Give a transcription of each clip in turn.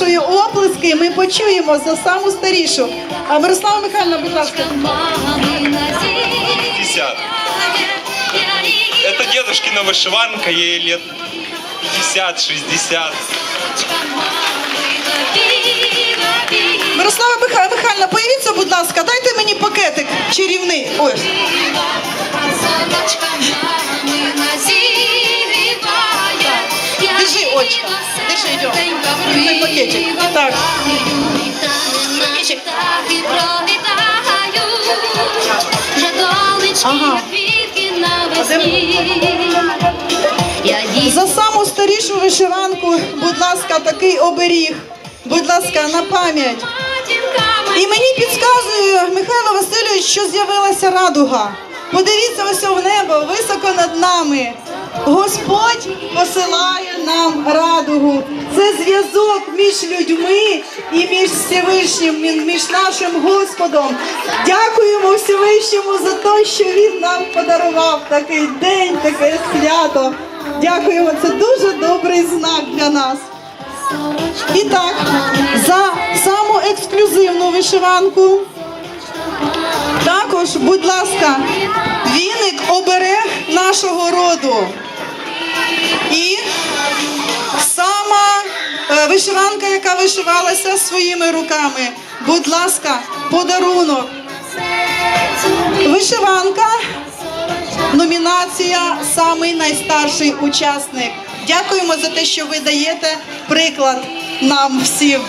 вашої оплески ми почуємо за саму старішу. А Мирослава Михайловна, будь ласка. 50. Это дедушкина вышиванка, ей лет 50-60. Мирослава Миха- Михайлівна, появіться, будь ласка, дайте мені пакетик чарівний. Ой, Держи, Олечка, держи, идем. Возьми пакетик. Так. Пакетик. Ага. За саму старішу вишиванку, будь ласка, такий оберіг. Будь ласка, на пам'ять. І мені підказує Михайло Васильович, що з'явилася радуга. Подивіться ось в небо, високо над нами. Господь посилає нам радугу. Це зв'язок між людьми і між Всевишнім, між нашим Господом. Дякуємо Всевишньому за те, що Він нам подарував такий день, таке свято. Дякуємо, це дуже добрий знак для нас. І так, за саму ексклюзивну вишиванку. Також, будь ласка, віник оберег нашого роду. І сама вишиванка, яка вишивалася своїми руками. Будь ласка, подарунок. Вишиванка. Номінація Самий найстарший учасник. Дякуємо за те, що ви даєте приклад нам всім.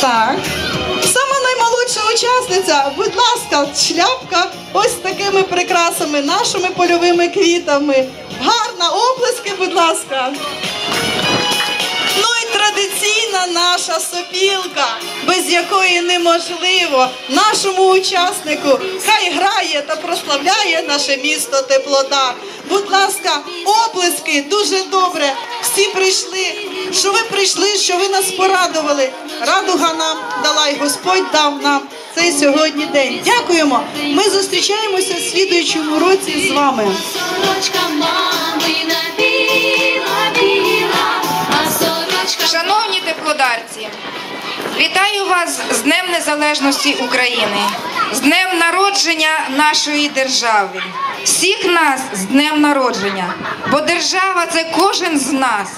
Так. Сама наймолодша учасниця, будь ласка, шляпка ось такими прикрасами, нашими польовими квітами. Гарна оплески, будь ласка. Сопілка, без якої неможливо нашому учаснику хай грає та прославляє наше місто теплота. Будь ласка, оплески дуже добре. Всі прийшли. Що ви прийшли, що ви нас порадували. Радуга нам дала і Господь дав нам цей сьогодні день. Дякуємо. Ми зустрічаємося в слідуючому році з вами. Сорочка мамина біла, біла, Шановні теплодарці, вітаю вас з Днем Незалежності України, з Днем народження нашої держави. Всіх нас з Днем народження, бо держава це кожен з нас,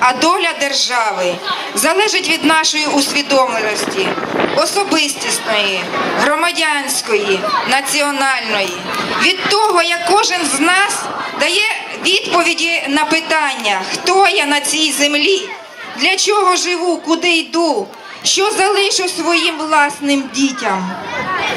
а доля держави залежить від нашої усвідомленості, особистісної, громадянської, національної, від того, як кожен з нас дає відповіді на питання, хто я на цій землі. Для чого живу, куди йду, що залишу своїм власним дітям?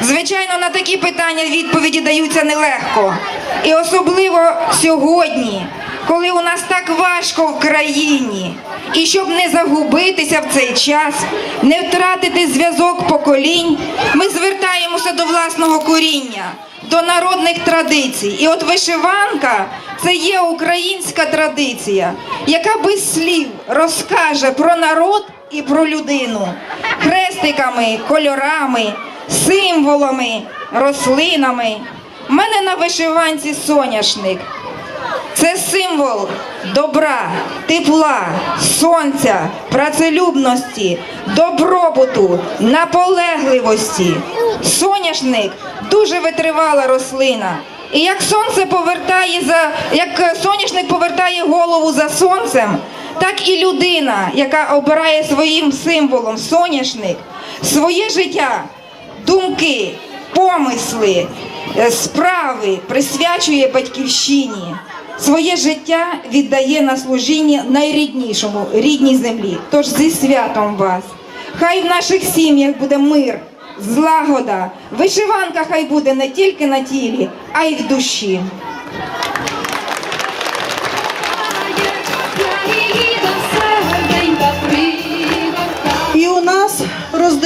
Звичайно, на такі питання відповіді даються нелегко. І особливо сьогодні, коли у нас так важко в країні. І щоб не загубитися в цей час, не втратити зв'язок поколінь, ми звертаємося до власного коріння, до народних традицій. І от вишиванка це є українська традиція, яка без слів розкаже про народ і про людину хрестиками, кольорами, символами, рослинами. У мене на вишиванці соняшник. Це символ добра, тепла, сонця, працелюбності, добробуту, наполегливості. Соняшник дуже витривала рослина. І як сонце повертає за як соняшник повертає голову за сонцем, так і людина, яка обирає своїм символом соняшник, своє життя, думки, помисли, е, справи присвячує батьківщині. Своє життя віддає на служіння найріднішому рідній землі. Тож зі святом вас. Хай в наших сім'ях буде мир, злагода, вишиванка хай буде не тільки на тілі, а й в душі.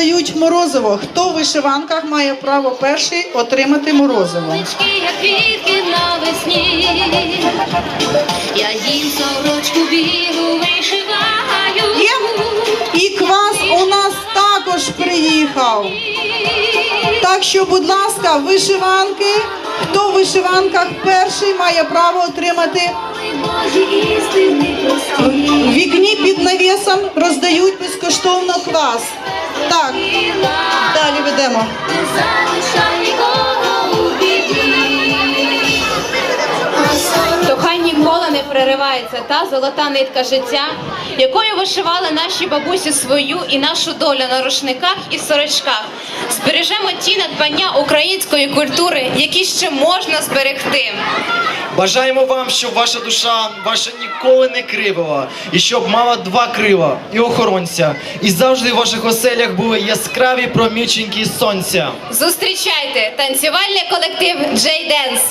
Роздають морозиво. Хто в вишиванках має право перший отримати морозиво? Я їм сорочку білу вишиваю. Є? І квас у нас також приїхав. Так що, будь ласка, вишиванки. Хто в вишиванках перший має право отримати В вікні під навісом роздають безкоштовно квас. Так, далі ведемо. Переривається та золота нитка життя, якою вишивали наші бабусі свою і нашу долю на рушниках і сорочках. Збережемо ті надбання української культури, які ще можна зберегти. Бажаємо вам, щоб ваша душа ваша ніколи не кривила, і щоб мала два крила і охоронця, і завжди в ваших оселях були яскраві проміченьки сонця. Зустрічайте танцювальний колектив Джей Денс.